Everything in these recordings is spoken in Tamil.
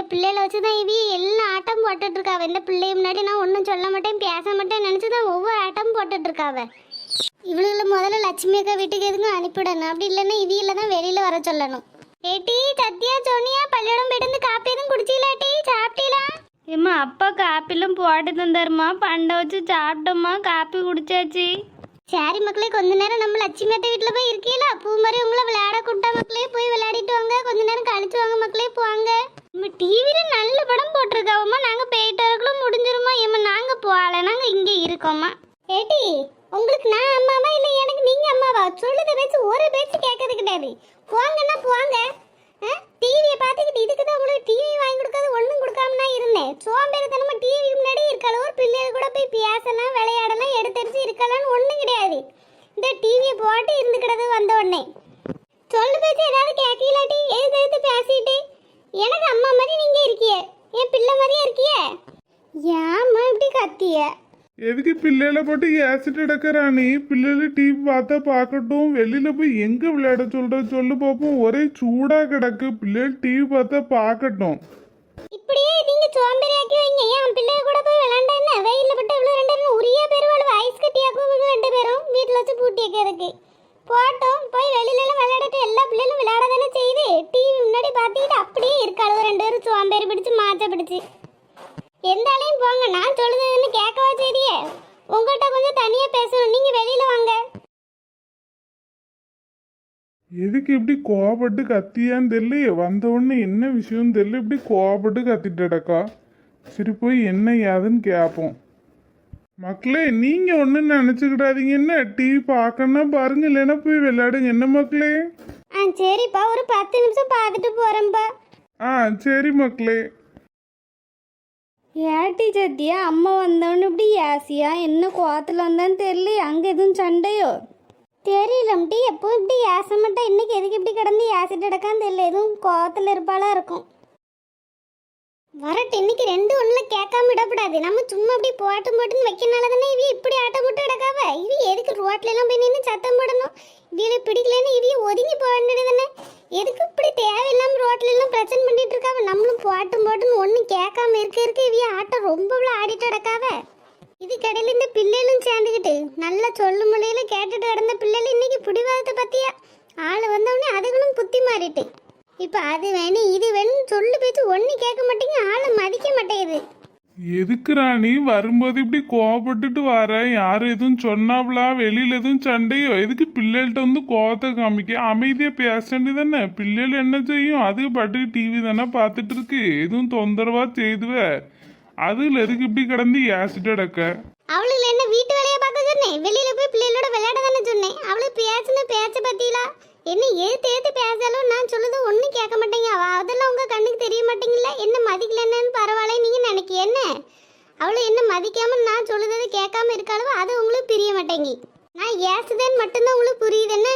இந்த பிள்ளைகளை வச்சு தான் இவி எல்லா ஆட்டம் போட்டுட்டு இருக்காவ இந்த பிள்ளைய முன்னாடி நான் ஒன்றும் சொல்ல மாட்டேன் பேச மாட்டேன் நினச்சி தான் ஒவ்வொரு ஆட்டம் போட்டுட்டு இருக்காவ இவளுகளை முதல்ல லட்சுமி அக்கா வீட்டுக்கு எதுக்கும் அனுப்பிவிடணும்? அப்படி இல்லைன்னா இவியில தான் வெளியில வர சொல்லணும். ஏட்டி சத்யா சோனியா பள்ளியோடம் போயிட்டு வந்து காப்பி எதுவும் குடிச்சீங்களா சாப்பிட்டீங்களா? ஏம்மா அப்பா காப்பிலும் போட்டு தந்தாருமா பண்டை வச்சு சாப்பிட்டோம்மா. காப்பி குடிச்சாச்சு. சரி மக்களே கொஞ்ச நேரம் நம்ம லட்சுமி அத்தை வீட்டில் போய் இருக்கீல பூ மாதிரி உங்களை விளையாட கூட்டா மக்களே போய் விளையாடிட்டு வாங்க. கொஞ்ச நேரம் கழிச்சு வாங்க மக்களே போவாங்க நம்ம டிவியில் நல்ல படம் போட்டிருக்காவம்மா நாங்கள் போயிட்டு வரக்குள்ள முடிஞ்சிருமா? ஏம்மா நாங்கள் போகல. நாங்கள் இங்கே இருக்கோம்மா. ஏட்டி உங்களுக்கு நான் அம்மாவா? இல்லை எனக்கு நீங்கள் அம்மாவா? சொல்லுத பேச்சு ஒரு பேச்சு கேட்கறது கிடையாது. போங்கன்னா போங்க. டிவியை பார்த்துக்கிட்டு இதுக்கு தான் உங்களுக்கு டிவி வாங்கி கொடுக்காது ஒன்றும் கொடுக்காம தான் இருந்தேன். சோம்பேறித்தனமாக டிவி முன்னாடி இருக்கலாம் ஒரு பிள்ளைகள் கூட போய் பேசலாம் விளையாடலாம் எடுத்தடிச்சு இருக்கலாம்னு ஒன்றும் கிடையாது. இந்த டிவியை போட்டு இருந்துக்கிறது வந்த உடனே. சொல்லு பேச்சு ஏதாவது கேட்கலாட்டி எது எழுத்து பேசிட்டு? எனக்கு அம்மா மாதிரி நீங்கள் இருக்கிய. என் பிள்ளை மாதிரியே இருக்கிய? ஏம்மா இப்படி கத்திய? எதுக்கு பிள்ளைகளை போட்டு ஆசிட் எடுக்கிறானி பிள்ளைகள் டிவி பார்த்தா பார்க்கட்டும். வெளியில போய் எங்க விளையாட சொல்ற சொல்லு பார்ப்போம் ஒரே சூடா கிடக்கு. பிள்ளைகள் டிவி பார்த்தா பார்க்கட்டும். இப்படியே நீங்க சோம்பேறியாக்கி வைங்க. என் பிள்ளைய கூட போய் விளையாண்டா என்ன? வெயில்ல கோவப்பட்டு கத்தியான்னு தெரியல வந்த உடனே என்ன விஷயம் தெரியல. இப்படி கோவப்பட்டு கத்திட்டடக்கா. சரி போய் என்ன ஏதுன்னு கேட்போம் மக்களே நீங்க ஒன்றும் நினச்சிக்கிடாதீங்க. என்ன டிவி பார்க்கணும்னா பாருங்க இல்லைன்னா போய் விளையாடுங்க. என்ன மக்களே? ஆ சரிப்பா. ஒரு பத்து நிமிஷம் பார்த்துட்டு போறேன்ப்பா ஆ சரி மக்களே. ஏட்டி சத்தியா அம்மா வந்தவொன்னு இப்படி ஏசியா? என்ன கோவத்தில் வந்தான்னு தெரியல அங்கே எதுவும் சண்டையோ? தெரியலம்டி எப்போ இப்படி ஏசமாட்டா இன்னைக்கு எதுக்கு இப்படி கிடந்து ஏசிட்டு கிடக்கான்னு தெரியல. எதுவும் கோவத்தில் இருப்பாளா இருக்கும். வரட்டு இன்னைக்கு ரெண்டு ஒண்ணுல கேட்காம விடக்கூடாது. நம்ம சும்மா அப்படி போட்டும் போட்டுன்னு வைக்கனால தானே இவி இப்படி ஆட்டம் போட்டு கிடக்காவ? இவ எதுக்கு ரோட்ல எல்லாம் போய் நின்று சத்தம் போடணும்? இவியில பிடிக்கலன்னு இவிய ஒதுங்கி போக வேண்டியது தானே? எதுக்கு இப்படி தேவையில்லாம ரோட்ல எல்லாம் பிரச்சனை பண்ணிட்டு இருக்காவ? நம்மளும் போட்டும் போட்டுன்னு ஒன்றும் கேட்காம இருக்க இருக்க இவிய ஆட்டம் ரொம்ப ஆடிட்டு கிடக்காவ. இது கடையில் இந்த பிள்ளைகளும் சேர்ந்துக்கிட்டு நல்லா சொல்லு மொழியில கேட்டுட்டு கிடந்த பிள்ளைகள் இன்னைக்கு பிடிவாதத்தை பத்தியா? ஆள் வந்தவொடனே அதுகளும் புத்தி மாறிட்டு. இப்போ அது வேணும் இது வேணும் சொல்லு பேச்சு ஒன்று கேட்க மாட்டேங்க ஆளை மதிக்க மாட்டேங்குது. எதுக்கு ராணி வரும்போது இப்படி கோவப்பட்டுட்டு வர? யாரும் எதுவும் சொன்னாப்ளா? வெளியில எதுவும் சண்டையோ? எதுக்கு பிள்ளைகள்ட்ட வந்து கோவத்தை காமிக்க? அமைதியா பேசண்டி தானே பிள்ளைகள் என்ன செய்யும்? அது பாட்டுக்கு டிவி தானே பார்த்துட்டு இருக்கு. எதுவும் தொந்தரவா செய்துவ? அதுல எதுக்கு இப்படி கிடந்து ஏசிட்டு அடக்க அவளுக்கு என்ன வீட்டு வேலையை பார்க்க சொன்னேன். வெளியில போய் பிள்ளைகளோட விளையாட தானே சொன்னேன். அவளுக்கு பேசின பேச்ச பத்திலா? என்ன ஏத்து ஏத்து பேசாலும் நான் சொல்லுது ஒன்றும் கேட்க மாட்டேங்க. அவ அதெல்லாம் உங்க கண்ணுக்கு தெரிய மாட்டேங்கல்ல என்ன மதிக்கலன்னு பரவாயில்ல நீங்க நினைக்க என்ன? அவளை என்ன மதிக்காம நான் சொல்லுறது கேட்காம இருக்காளவோ அது உங்களுக்கு பிரிய மாட்டேங்கி. நான் ஏசுதேன்னு மட்டும்தான் உங்களுக்கு புரியுது என்ன?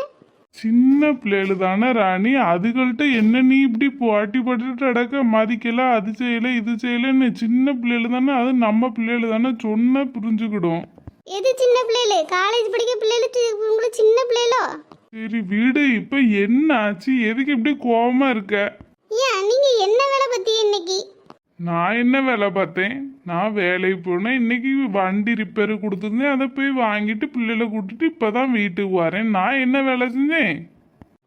சின்ன பிள்ளைகள் தானே ராணி. அதுகள்கிட்ட என்ன நீ இப்படி போட்டி போட்டுட்டு அடக்க மதிக்கல அது செய்யல இது செய்யலன்னு சின்ன பிள்ளைகள் தானே அது நம்ம பிள்ளைகள் தானே சொன்னா புரிஞ்சுக்கிடும். எது சின்ன பிள்ளைகளு? காலேஜ் படிக்க பிள்ளைகளு உங்களுக்கு சின்ன பிள்ளைகளோ? சரி வீடு இப்ப என்ன ஆச்சு? எதுக்கு இப்படி கோவமா இருக்க? ஏன் நீங்க என்ன வேலை பத்தி இன்னைக்கு? நான் என்ன வேலை பார்த்தேன்? நான் வேலைக்கு போனேன் இன்னைக்கு வண்டி ரிப்பேர் கொடுத்துருந்தேன். அதை போய் வாங்கிட்டு பிள்ளைகளை கூட்டிட்டு இப்பதான் வீட்டுக்கு வரேன். நான் என்ன வேலை செஞ்சேன்?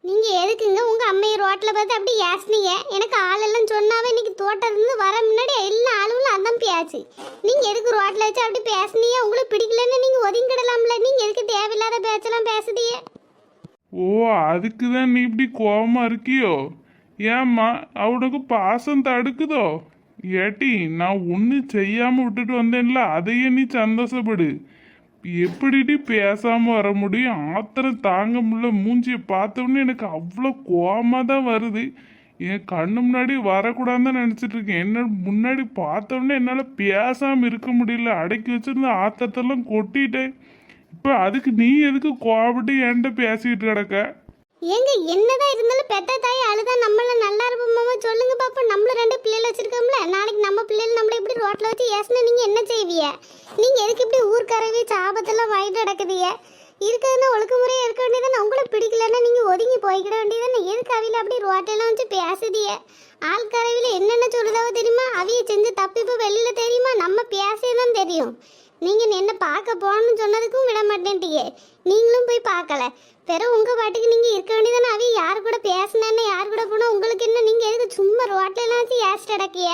நீங்க எதுக்குங்க? உங்க அம்மையை ரோட்ல பார்த்து அப்படி ஏசுனீங்க. எனக்கு ஆளெல்லாம் சொன்னாவே இன்னைக்கு தோட்டம் இருந்து வர முன்னாடி எல்லா ஆளுங்களும் அதான் பேச்சு நீங்க எதுக்கு ரோட்ல வச்சு அப்படி பேசுனீங்க? உங்களுக்கு பிடிக்கலன்னு நீங்க ஒதுங்கிடலாம்ல. நீங்க எதுக்கு தேவையில்லாத பேச்செல்லாம் பேசுதீங்க? ஓ அதுக்கு தான் நீ இப்படி கோவமா இருக்கியோ? ஏம்மா அவனுக்கு பாசம் தடுக்குதோ? ஏட்டி நான் ஒன்றும் செய்யாமல் விட்டுட்டு வந்தேன்ல அதையே நீ சந்தோஷப்படு. எப்படிடி பேசாமல் வர முடியும்? ஆத்திரம் தாங்க முடியல. மூஞ்சியை பார்த்தோன்னே எனக்கு அவ்வளோ கோவமா தான் வருது. என் கண்ணு முன்னாடி வரக்கூடாதுன்னு நினச்சிட்டு இருக்கேன். என்ன முன்னாடி பார்த்தோன்னே என்னால் பேசாமல் இருக்க முடியல. அடக்கி வச்சிருந்த ஆத்திரத்தெல்லாம் கொட்டிட்டேன். இப்போ அதுக்கு நீ எதுக்கு கோபப்பட்டு என்கிட்ட பேசிக்கிட்டு கிடக்க? ஏங்க என்னதான் இருந்தாலும் பெத்த தாய் அழுதா நம்மள நல்லா இருப்போமா சொல்லுங்க பாப்பா நம்மள ரெண்டு பிள்ளைகள் வச்சிருக்கோம்ல. நாளைக்கு நம்ம பிள்ளைகள் நம்மள இப்படி ரோட்ல வச்சு ஏசினா நீங்க என்ன செய்விய நீங்க எதுக்கு இப்படி ஊர்க்கறவி சாபத்தெல்லாம் வாங்கிட்டு நடக்குதிய இருக்கிறதுனா ஒழுக்க முறையாக இருக்க வேண்டியதானே உங்களை பிடிக்கலன்னா நீங்கள் ஒதுங்கி போய்க்கிட வேண்டியதானே எதுக்கு அவையில் அப்படி ரோட்டெல்லாம் வச்சு பேசுதிய ஆள்கரவியில் என்னென்ன சொல்லுதாவோ தெரியுமா? அவைய செஞ்சு தப்பிப்பு வெளியில வெளியில் தெரியுமா? நம்ம பேசதான் தெரியும். நீங்கள் என்ன பார்க்க போகணும்னு சொன்னதுக்கும் விட மாட்டேன்ட்டியே நீங்களும் போய் பார்க்கல. பிறகு உங்கள் பாட்டுக்கு நீங்கள் இருக்க வேண்டியதானே? அவிய யார் கூட பேசினேன்னு யார் கூட போனால் உங்களுக்கு என்ன? நீங்கள் எதுக்கு சும்மா ரோட்லலாம் வச்சு ஏசிட்டு அடக்கிய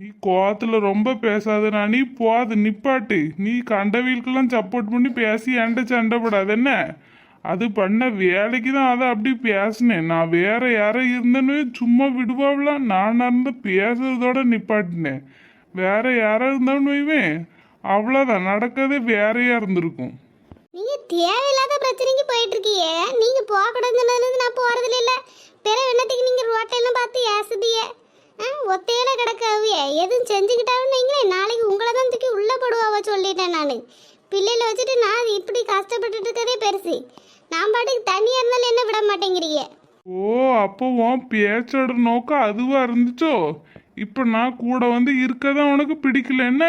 நீ கோத்துல ரொம்ப பேசாத நீ போது நிப்பாட்டு. நீ கண்டவீலுக்கெல்லாம் சப்போர்ட் பண்ணி பேசி என்கிட்ட சண்டை போடாது என்ன? அது பண்ண வேலைக்கு தான் அதை அப்படி பேசினேன். நான் வேற யாரோ இருந்தேன்னு சும்மா விடுவாவலாம் நான் இருந்து பேசுறதோட நிப்பாட்டினேன். வேற யாரோ இருந்தாலும் வைவேன் அவ்வளோதான் நடக்கதே வேறையா இருந்திருக்கும். தேவையில்லாத பிரச்சனைக்கு போயிட்டு இருக்கியே நீங்க போக கூடாதுன்னு நான் போறதுல இல்ல. பிற என்னத்துக்கு நீங்க ரோட்டெல்லாம் பார்த்து ஏசுதிய. ஒத்தையில கிடக்காவிய எதுவும் செஞ்சுக்கிட்டாலும் நீங்களே நாளைக்கு உங்களை தான் தூக்கி உள்ள போடுவாவ சொல்லிட்டேன் நான். பிள்ளையில வச்சுட்டு நான் இப்படி கஷ்டப்பட்டுட்டு இருக்கதே பெருசு. நான் பாட்டுக்கு தனியா இருந்தாலும் என்ன விட மாட்டேங்கிறீங்க? ஓ அப்போ உன் பேச்சோட நோக்கம் அதுவா இருந்துச்சோ? இப்போ நான் கூட வந்து இருக்கதான் உனக்கு பிடிக்கல என்ன?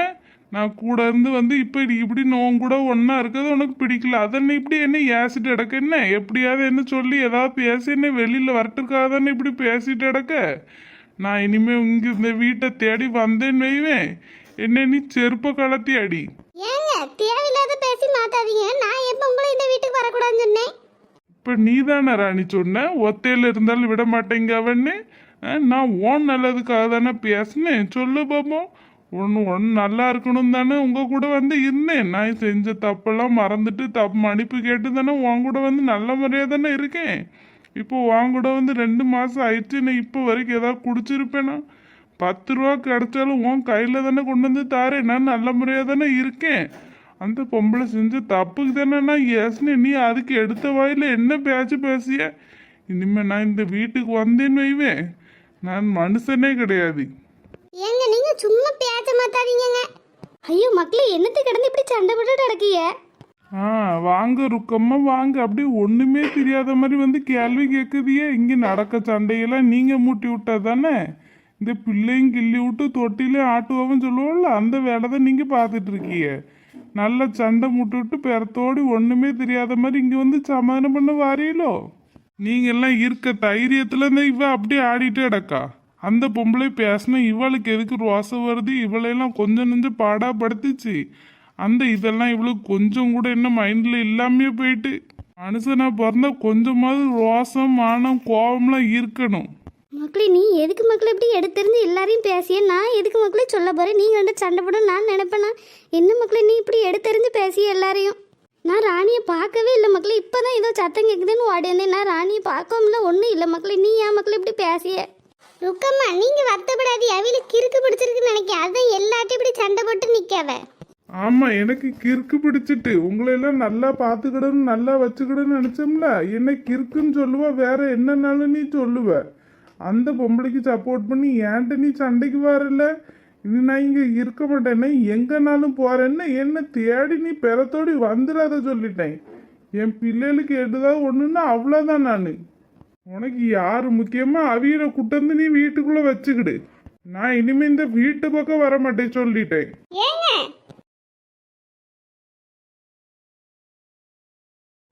நான் கூட இருந்து வந்து இப்போ இப்படி நோன் கூட ஒன்றா இருக்கிறது உனக்கு பிடிக்கல. அதென்ன இப்படி என்ன ஏசிட்டு கிடக்க? என்ன? எப்படியாவது என்ன சொல்லி ஏதாவது பேசி என்ன வெளியில் வரட்டுக்காக தானே இப்படி பேசிட்டு கிடக்க? நான் இனிமே இங்கே இந்த வீட்டை தேடி வந்தேன்னு வைவேன். என்ன நீ செருப்ப கலத்தி அடி ஏங்க தேவையில்லாத பேசி மாத்தாதீங்க நான் எப்ப உங்களை இந்த வீட்டுக்கு வரக்கூடாதுன்னு சொன்னேன்? இப்போ நீ தானே ராணி சொன்ன? ஒத்தையில் இருந்தாலும் விட மாட்டேங்க அவன்னு நான் ஓன் நல்லதுக்காக தானே பேசினேன். சொல்லு பாப்போம். ஒன்று ஒன்று நல்லா இருக்கணும் தானே. உங்கள் கூட வந்து இருந்தேன். நான் செஞ்ச தப்பெல்லாம் மறந்துட்டு தப்பு மன்னிப்பு கேட்டு தானே உன் கூட வந்து நல்ல முறையாக தானே இருக்கேன். இப்போ உன் கூட வந்து ரெண்டு மாதம் ஆயிடுச்சு. நான் இப்போ வரைக்கும் ஏதாவது குடிச்சிருப்பேனா? பத்து ரூபா கிடைச்சாலும் உன் கையில் தானே கொண்டு வந்து தாரேன். நான் நல்ல முறையாக தானே இருக்கேன். அந்த பொம்பளை செஞ்ச தப்புக்கு தானே நான் ஏசினேன். நீ அதுக்கு எடுத்த வாயில் என்ன பேச்சு பேசிய? இனிமேல் நான் இந்த வீட்டுக்கு வந்தேன்னு வைவேன். நான் மனுஷனே கிடையாது. ஏங்க நீங்க சும்மா பேச மாத்தாதீங்கங்க. ஐயோ மக்களே என்னத்தை கிடந்து இப்படி சண்டை போட்டு கிடக்கிய ஆ வாங்க ருக்கம்மா வாங்க. அப்படியே ஒண்ணுமே தெரியாத மாதிரி வந்து கேள்வி கேட்குதியே இங்க நடக்க சண்டையெல்லாம் நீங்க மூட்டி விட்டா தானே? இந்த பிள்ளையும் கிள்ளி விட்டு தொட்டிலையும் ஆட்டுவோம்னு சொல்லுவோம்ல அந்த வேலை தான் நீங்க பார்த்துட்டு இருக்கீங்க. நல்ல சண்டை மூட்டி விட்டு பெறத்தோடி ஒண்ணுமே தெரியாத மாதிரி இங்க வந்து சமாதானம் பண்ண வாரீங்களோ நீங்க எல்லாம் இருக்க தைரியத்துல இந்த இவ அப்படியே ஆடிட்டே கிடக்கா? அந்த பொம்பளை பேசினா இவளுக்கு எதுக்கு ரோசம் வருது? இவளையெல்லாம் கொஞ்சம் நெஞ்சம் பாடாப்படுத்துச்சு. அந்த இதெல்லாம் இவளுக்கு கொஞ்சம் கூட என்ன மைண்டில் இல்லாமையே போயிட்டு. மனுஷனா பிறந்தா கொஞ்சமாவது ரோசம் மானம் கோபம்லாம் இருக்கணும். மக்களே நீ எதுக்கு மக்களை இப்படி எடுத்திருந்து எல்லாரையும் பேசிய? நான் எதுக்கு மக்களை சொல்ல போறேன்? நீங்க ரெண்டு சண்டை போட நான் நினைப்பேனா? என்ன மக்களை நீ இப்படி எடுத்திருந்து பேசிய எல்லாரையும்? நான் ராணியை பார்க்கவே இல்லை மக்களே. இப்போதான் ஏதோ சத்தம் கேட்குதுன்னு ஓடி வந்தேன். நான் ராணியை பார்க்கவும் இல்லை. ஒன்றும் இல்லை மக்களே. நீ ஏன் மக்களை இப்படி பேசிய? ருக்கம்மா நீங்க வருத்தப்படாது. அவிகளுக்கு கிறுக்கு பிடிச்சிருக்குன்னு நினைக்கிறேன். அதான் எல்லாத்தையும் இப்படி சண்டை போட்டு நிக்காவ. ஆமா எனக்கு கிறுக்கு பிடிச்சிட்டு. உங்களை எல்லாம் நல்லா பாத்துக்கிடணும் நல்லா வச்சுக்கிடணும் நினைச்சோம்ல? என்ன கிறுக்குன்னு சொல்லுவ வேற என்னன்னாலும் நீ சொல்லுவ. அந்த பொம்பளைக்கு சப்போர்ட் பண்ணி ஏன்ட்ட நீ சண்டைக்கு வரல? இனி நான் இங்க இருக்க மாட்டேன்னா எங்கனாலும் போறேன்னு என்ன தேடி நீ பெறத்தோடி வந்துடாத சொல்லிட்டேன். என் பிள்ளைகளுக்கு எடுதா ஒண்ணுன்னா அவ்வளோதான் நான். உனக்கு யாரு முக்கியமா அவியரை குட்டந்து நீ வீட்டுக்குள்ள வச்சுக்கிடு. நான் இனிமே இந்த வீட்டு பக்கம் வர மாட்டேன் சொல்லிட்டேன்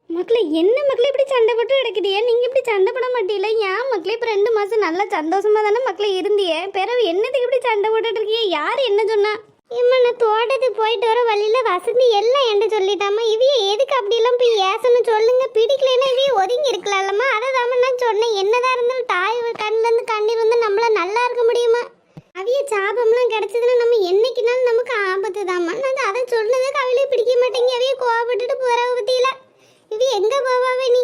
மக்களே என்ன மக்களே இப்படி சண்டை போட்டு கிடக்குதியே நீங்க இப்படி சண்டை போட மாட்டீங்களா? ஏன் மக்களே இப்போ ரெண்டு மாசம் நல்லா சந்தோஷமா தானே மக்களே இருந்தியே? பிறகு என்னத்துக்கு இப்படி சண்டை போட்டுட்டு இருக்கீங்க? யார் என்ன சொன்னா? இம்மா நான் தோட்டத்துக்கு போயிட்டு வர வழியில வசந்தி எல்லாம் என்கிட்ட சொல்லிட்டாமா இவிய எதுக்கு அப்படிலாம் போய் ஏசணும் சொல்லுங்க. பிடிக்கலன்னா இவிய ஒதுங்கி இருக்கலாம்மா அதை தான் நான் சொன்னேன். என்னதான் இருந்தாலும் தாய் கண்ணுல இருந்து கண்ணீர் வந்து நம்மள நல்லா இருக்க முடியுமா? அவிய சாபம்லாம் கிடைச்சதுன்னா நம்ம என்னைக்குனாலும் நமக்கு ஆபத்து தாம்மா. நான் அதை சொன்னதுக்கு அவளே பிடிக்க மாட்டேங்க. அவிய கோவப்பட்டுட்டு போகிற பத்தியில. இவிய எங்க போவாவே நீ?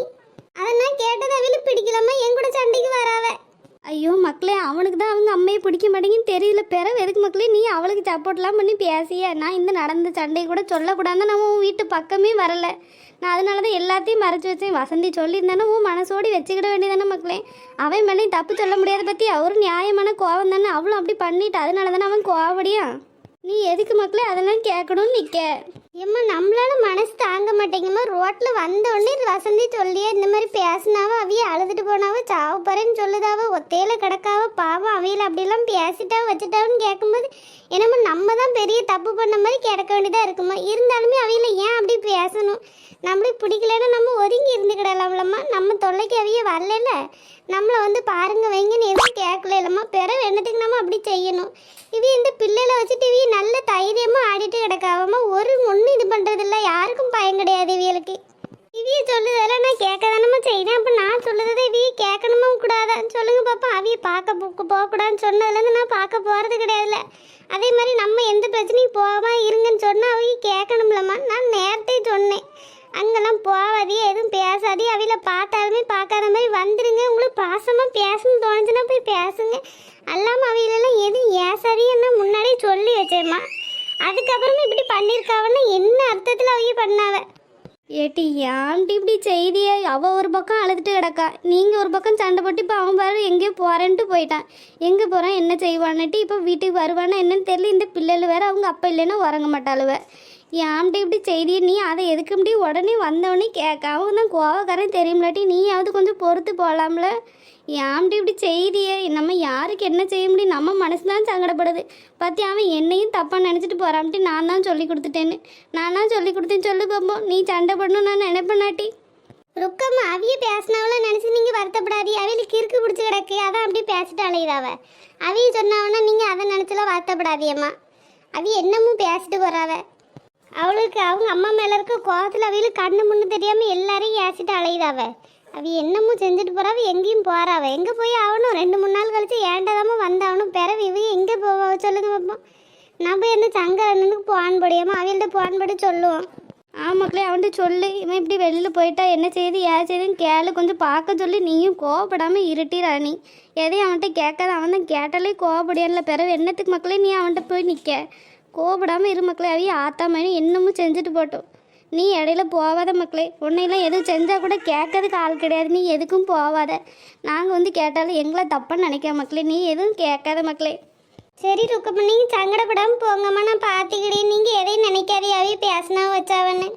அதை நான் கேட்டது அவளு பிடிக்கலாமா என் கூட சண்டைக்கு வராவ. ஐயோ மக்களே அவனுக்கு தான் அவங்க அம்மையை பிடிக்க மாட்டேங்குன்னு தெரியல. பிறகு எதுக்கு மக்களே நீ அவளுக்கு சப்போர்ட்லாம் பண்ணி பேசிய. நான் இந்த நடந்த சண்டையை கூட சொல்லக்கூடாதுன்னு நம்ம உன் வீட்டு பக்கமே வரல. நான் அதனால தான் எல்லாத்தையும் மறைச்சி வச்சேன். வசந்தி சொல்லியிருந்தானே உன் மனசோடி வச்சுக்கிட வேண்டியதானே மக்களே. அவன் மேலேயும் தப்பு சொல்ல முடியாத பற்றி அவரும் நியாயமான கோவம் தானே. அவளும் அப்படி பண்ணிட்டு அதனால தானே அவன் கோவடியான் நீ எதுக்கு மக்களே அதெல்லாம் கேட்கணும்னு நிற்க ஏம்மா நம்மளால மனசு தாங்க மாட்டேங்கம்மா ரோட்ல வந்தோடனே வசந்தி சொல்லியே இந்த மாதிரி பேசினாவோ அவிய அழுதுட்டு போனாவோ சாவு போறேன்னு சொல்லுதாவோ ஒத்தையில கிடக்காவோ பாவம் அவையில அப்படிலாம் பேசிட்டா வச்சுட்டாவன்னு கேட்கும்போது என்னமோ நம்ம தான் பெரிய தப்பு பண்ண மாதிரி கிடக்க வேண்டியதா இருக்குமா? இருந்தாலுமே அவையில ஏன் அப்படி பேசணும்? நம்மளுக்கு பிடிக்கலன்னா நம்ம ஒதுங்கி இருந்துக்கிடலாம்லம்மா. நம்ம தொல்லைக்கு அவைய வரல நம்மளை வந்து பாருங்க வைங்கன்னு எதுவும் கேட்கல இல்லைம்மா. பிறகு என்னத்துக்கு நம்ம அப்படி செய்யணும்? இவ இந்த பிள்ளைகளை வச்சுட்டு இவ நல்ல தைரியமா ஆடிட்டு கிடக்காம ஒரு ஒன்றும் இது பண்றதில்ல. யாருக்கும் பயம் கிடையாது இவளுக்கு இவிய சொல்லுதெல்லாம் நான் கேட்க தானம்மா செய்கிறேன் அப்போ நான் சொல்லுறதை இவிய கேட்கணுமா கூடாதா? சொல்லுங்க பாப்பா. அவிய பார்க்க போகக்கூடாதுன்னு சொன்னதுலேருந்து நான் பார்க்க போகிறது கிடையாதுல்ல. அதே மாதிரி நம்ம எந்த பிரச்சனையும் போகாம இருங்கன்னு சொன்னால் அவங்க கேட்கணும்லம்மா. நான் நேரத்தை சொன்னேன். அங்கெல்லாம் போகாதே எதுவும் பேசாதே அவையில பார்த்தாலுமே பார்க்காத மாதிரி வந்துடுங்க உங்களுக்கு பாசமாக பேசணும்னு தோணுச்சுன்னா போய் பேசுங்க. அல்லாமல் அவையிலெல்லாம் எதுவும் ஏசாதேன்னு முன்னாடியே சொல்லி வச்சேம்மா. அதுக்கப்புறமா இப்படி பண்ணியிருக்காவன்னா என்ன அர்த்தத்தில் அவங்க பண்ணாவ? ஏட்டி ஏன்ட்டு இப்படி செய்தியே? அவள் ஒரு பக்கம் அழுதுட்டு கிடக்கா. நீங்கள் ஒரு பக்கம் சண்டை போட்டு இப்போ அவன் பாரு எங்கேயோ போகிறேன்ட்டு போயிட்டான். எங்கே போகிறான் என்ன செய்வான்னுட்டு இப்போ வீட்டுக்கு வருவானா என்னன்னு தெரியல. இந்த பிள்ளைகள் வேற அவங்க அப்பா இல்லைன்னா உறங்க மாட்டாளுவ. ஏன்ட்டு இப்படி செய்தி? நீ அதை எதுக்கு இப்படி உடனே வந்தவொடனே கேட்காம தான் கோவக்காரன் தெரியும்லாட்டி நீயாவது கொஞ்சம் பொறுத்து போகலாம்ல ஏன்ட்டு இப்படி செய்தியே? நம்ம யாருக்கு என்ன செய்ய முடியும்? நம்ம மனசு தான் சங்கடப்படுது. பற்றி அவன் என்னையும் தப்பாக நினச்சிட்டு போகிறான்ட்டு நான் தான் சொல்லி கொடுத்துட்டேன்னு. நான் தான் சொல்லி கொடுத்தேன்னு சொல்லு பாப்போம் நீ சண்டை போடணும் நான் நினைப்பேனாட்டி. ருக்கம்மா அவிய பேசினவள நினச்சி நீங்கள் வருத்தப்படாதீ. அவியலுக்கு கிறுக்கு பிடிச்சி கிடக்கு. அதான் அப்படியே பேசிட்டு அலையிறாவ அவிய சொன்னாவன்னா நீங்கள் அதை நினச்சலாம் வருத்தப்படாதியம்மா அவி என்னமும் பேசிட்டு போறாவ அவளுக்கு அவங்க அம்மா மேலே இருக்க கோவத்தில் அவையில் கண்ணு முன்னு தெரியாமல் எல்லாரையும் ஏசிட்டு அலையுதாவ அவ. என்னமும் செஞ்சுட்டு போகிறாவ எங்கேயும் போகிறாவ எங்கே போய் ஆகணும்? ரெண்டு மூணு நாள் கழித்து ஏண்டதாம வந்தாகணும் பிறவி இவ எங்கே போவா? சொல்லுங்க பார்ப்போம் நம்ம என்ன சங்க அண்ணனுக்கு போன் படியாமல் அவியல்கிட்ட போன் படி சொல்லுவோம். ஆமாக்களே அவன்கிட்ட சொல்லு. இவன் இப்படி வெளியில் போயிட்டா என்ன செய்யுது ஏன் செய்யுதுன்னு கேளு. கொஞ்சம் பார்க்க சொல்லி. நீயும் கோவப்படாமல் இருட்டி ராணி எதையும் அவன்கிட்ட கேட்காத. அவன் தான் கேட்டாலே கோவப்படியான்ல. பிறகு என்னத்துக்கு மக்களே நீ அவன்கிட்ட போய் நிற்க கோபடாமல் இரு மக்களே அவைய ஆத்தா மணி இன்னமும் செஞ்சுட்டு போட்டோம். நீ இடையில போகாத மக்களே உன்னையெல்லாம் எதுவும் செஞ்சால் கூட கேட்கறதுக்கு ஆள் கிடையாது. நீ எதுக்கும் போகாத நாங்கள் வந்து கேட்டாலும் எங்களை தப்பான்னு நினைக்க மக்களே நீ எதுவும் கேட்காத மக்களே. சரி ருக்கம்மா நீங்கள் சங்கடப்படாமல் போங்கம்மா நான் பார்த்துக்கிட்டே நீங்கள் எதையும் நினைக்காதே அவைய பேசினா வச்சாவன்னு.